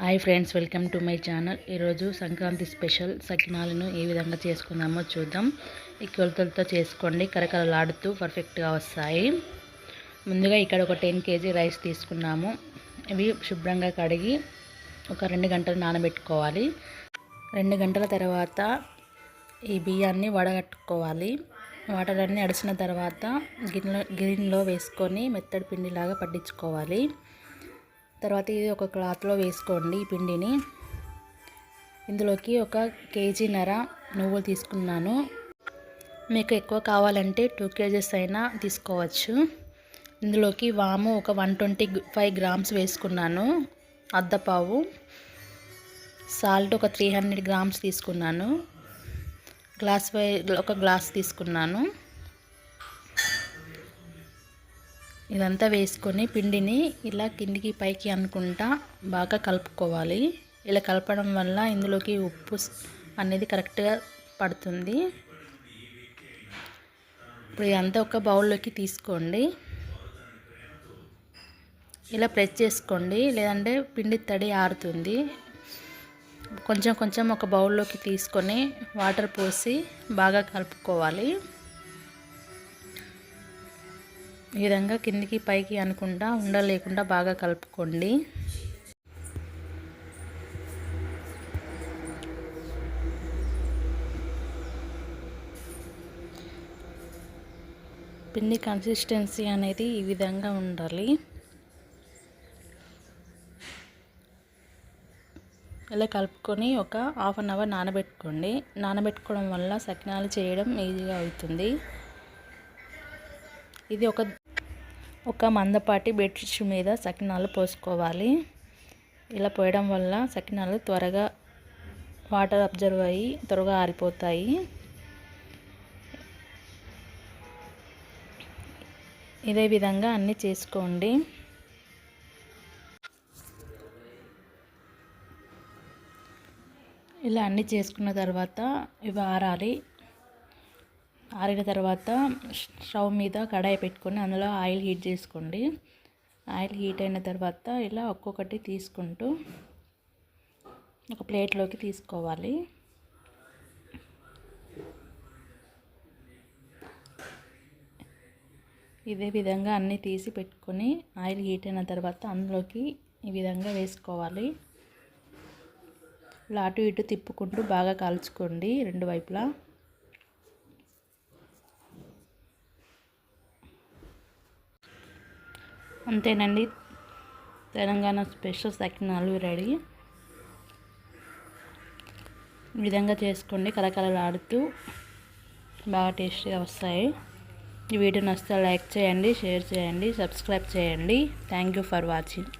Hi friends welcome to my channel. ఈరోజు Sankranti special సకినాలను ఏ విధంగా చేసుకుందామో చూద్దాం. ఈ కొలతలతో చేసుకోండి కరకరలాడుతూ పర్ఫెక్ట్గా వస్తాయి. ముందుగా ఇక్కడ ఒక టెన్ కేజీ రైస్ తీసుకున్నాము. ఇవి శుభ్రంగా కడిగి ఒక రెండు గంటలు నానబెట్టుకోవాలి. రెండు గంటల తర్వాత ఈ బియ్యాన్ని వడగట్టుకోవాలి. వాటర్ అన్నీ అడిచిన తర్వాత గిన్నెలో గిన్నెలో వేసుకొని మెత్తడి పిండిలాగా పట్టించుకోవాలి. తర్వాత ఇది ఒక క్లాత్లో వేసుకోండి ఈ పిండిని. ఇందులోకి ఒక కేజీన్నర నువ్వులు తీసుకున్నాను. మీకు ఎక్కువ కావాలంటే టూ కేజెస్ అయినా తీసుకోవచ్చు. ఇందులోకి వాము ఒక వన్ ట్వంటీ ఫైవ్ గ్రామ్స్ వేసుకున్నాను. అద్దపావు సాల్ట్ ఒక త్రీ హండ్రెడ్ గ్రామ్స్ తీసుకున్నాను. గ్లాస్ వై ఒక గ్లాస్ తీసుకున్నాను. ఇదంతా వేసుకొని పిండిని ఇలా కిందికి పైకి అనుకుంటా బాగా కలుపుకోవాలి. ఇలా కలపడం వల్ల ఇందులోకి ఉప్పు అనేది కరెక్ట్గా పడుతుంది. ఇప్పుడు ఇదంతా ఒక బౌల్లోకి తీసుకోండి. ఇలా ప్రెస్ చేసుకోండి. లేదంటే పిండి తడి ఆరుతుంది. కొంచెం కొంచెం ఒక బౌల్లోకి తీసుకొని వాటర్ పోసి బాగా కలుపుకోవాలి. ఈ విధంగా కిందికి పైకి అనుకుంటా ఉండలేకుండా బాగా కలుపుకోండి. పిండి కన్సిస్టెన్సీ అనేది ఈ విధంగా ఉండాలి. ఇలా కలుపుకొని ఒక హాఫ్ అన్ అవర్ నానబెట్టుకోండి. నానబెట్టుకోవడం వల్ల సకినాలు చేయడం ఈజీగా అవుతుంది. ఇది ఒక ఒక మందపాటి బెడ్షీట్ మీద సకినాలు పోసుకోవాలి. ఇలా పోయడం వల్ల సకినాలు త్వరగా వాటర్ అబ్జర్వ్ అయ్యి త్వరగా ఆరిపోతాయి. ఇదే విధంగా అన్నీ చేసుకోండి. ఇలా అన్నీ చేసుకున్న తర్వాత ఇవి ఆరాలి. ఆరిన తర్వాత స్టవ్ మీద కడాయి పెట్టుకొని అందులో ఆయిల్ హీట్ చేసుకోండి. ఆయిల్ హీట్ అయిన తర్వాత ఇలా ఒక్కొక్కటి తీసుకుంటూ ఒక ప్లేట్లోకి తీసుకోవాలి. ఇదే విధంగా అన్నీ తీసి పెట్టుకొని ఆయిల్ హీట్ అయిన తర్వాత అందులోకి ఈ విధంగా వేసుకోవాలి. ఇలా అటు ఇటు తిప్పుకుంటూ బాగా కాల్చుకోండి రెండు వైపులా. అంతేనండి. Telangana special sakinalu ready. ఈ విధంగా చేసుకోండి కలకలలాడుతూ బాగా టేస్టీగా వస్తాయి. ఈ వీడియో నచ్చితే లైక్ చేయండి షేర్ చేయండి సబ్స్క్రైబ్ చేయండి. Thank you for watching.